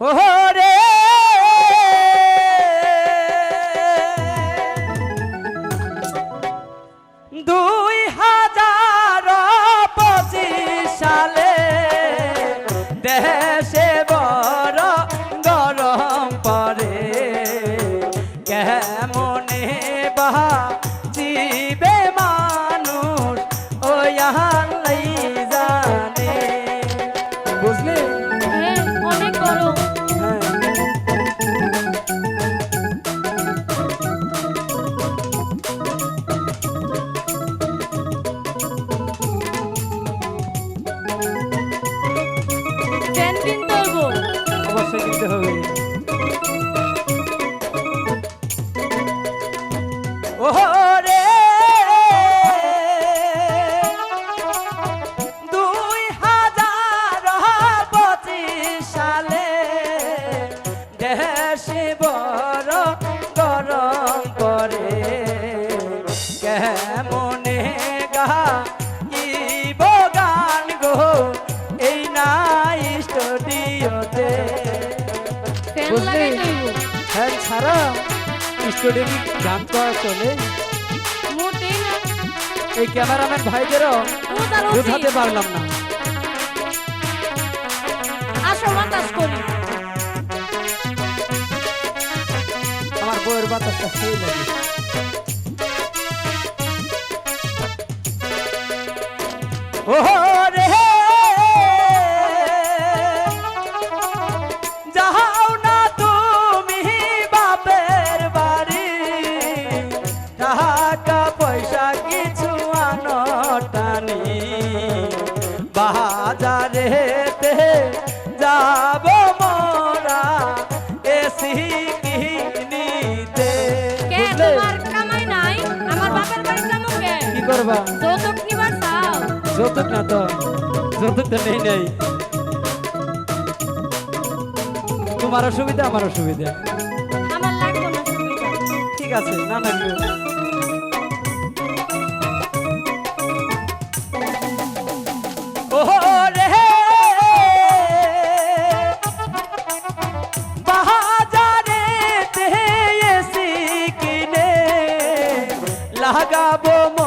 Oh! বুঝলি fan ছাড়া studio গান চলে এই ক্যামেরাম্যান ভাইদের বোঝাতে পারলাম না। আমার বইয়ের বাতাসটা সেই লাগে যৌতুক না তো যৌতুক তো নেই নেই। তোমার অসুবিধা আমার অসুবিধা। ঠিক আছে না না লাগাবো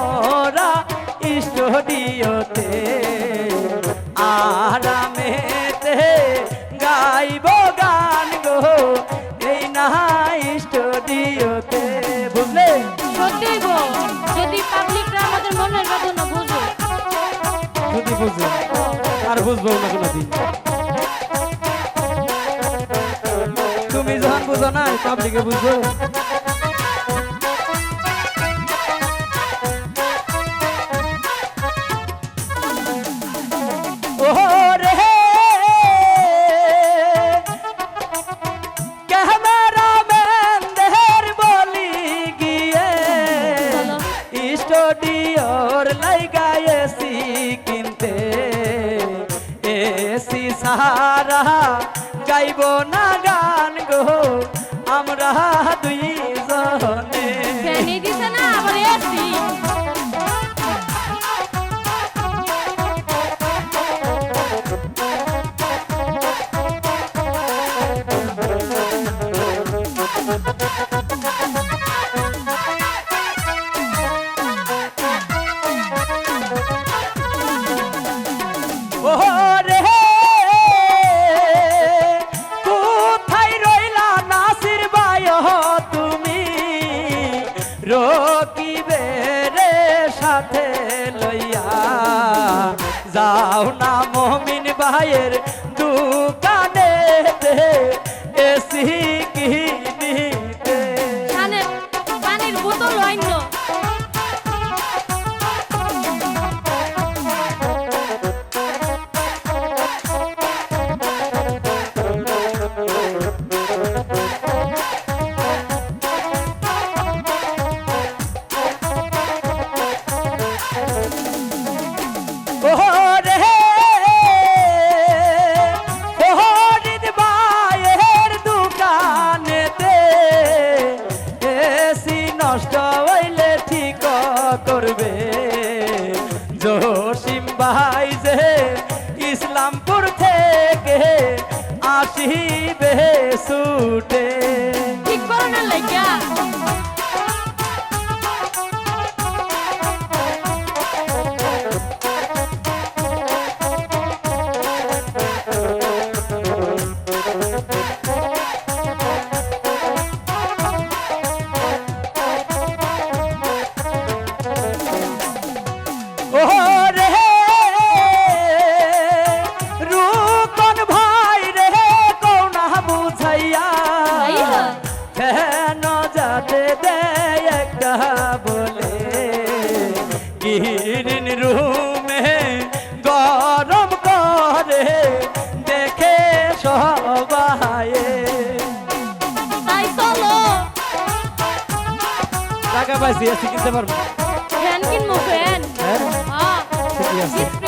যদি বুঝে আর বুঝব না কোনোদিন তুমি যখন বুঝো না সব দিকে বুঝব? না গান গো। দাও না মমিন ভাইয়ের নাচিবে সুটে ঠিক করো না লাইগা পাইছি আজকে কিনতে পারব ফ্যান কিনবো ফ্যান হ্যাঁ? হ্যাঁ। ঠিকই আছে।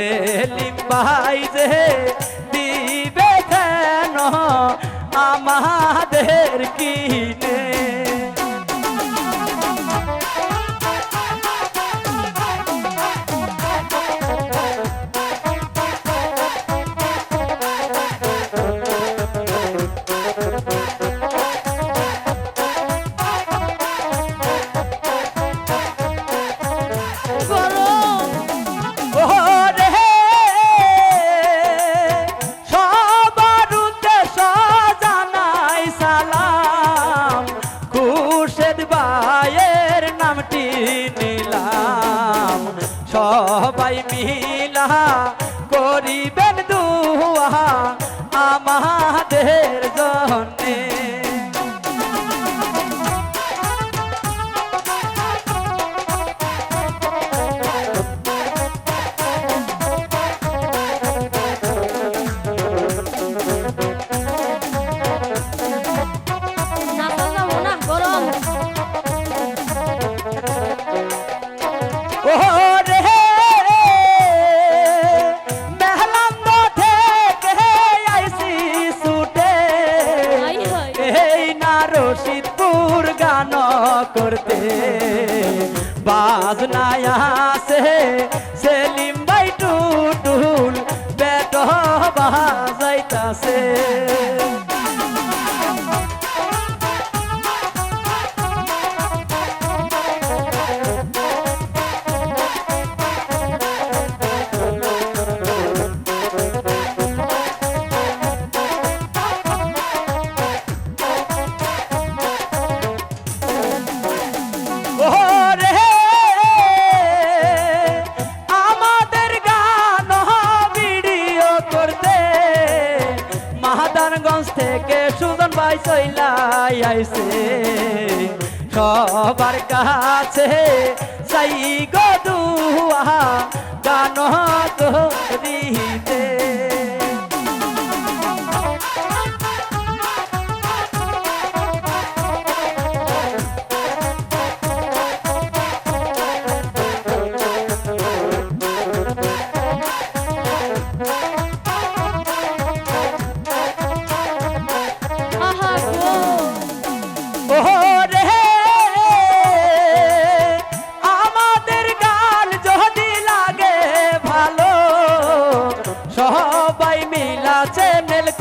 সেলিম যে দিবে কেন আমাদের কিনে সবাই মিলা করিবেন দুয়া আমাদের জন্যে। রশিদপুর গান করতে। বাজনায় আসে সেলিম ভাই টুটুল বেট বাজাইতাছে। মাহাদানগঞ্জ থেকে সুজন ভাই চইলাই আইছে। সবার কাছে সাই গদুয়া দুয়া গান করিতে আহা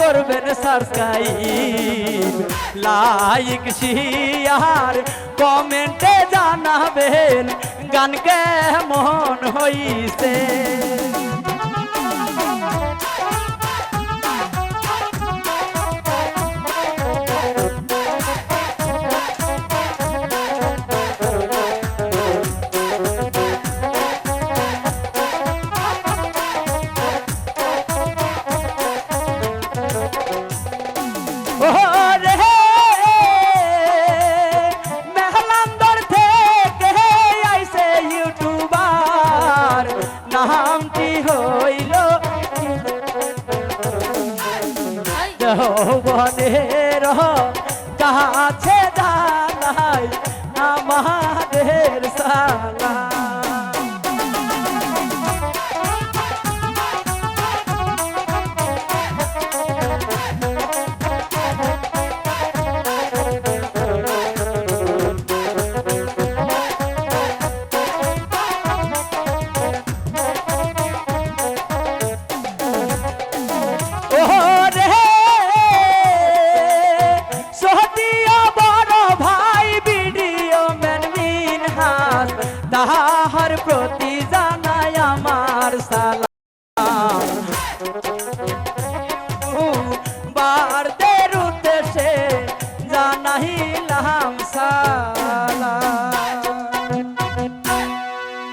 করবেন সাবস্ক্রাইব লাইক শেয়ার কমেন্টে জানাবেন গান কেমন হইছে? হইল। যৌবনের কাছে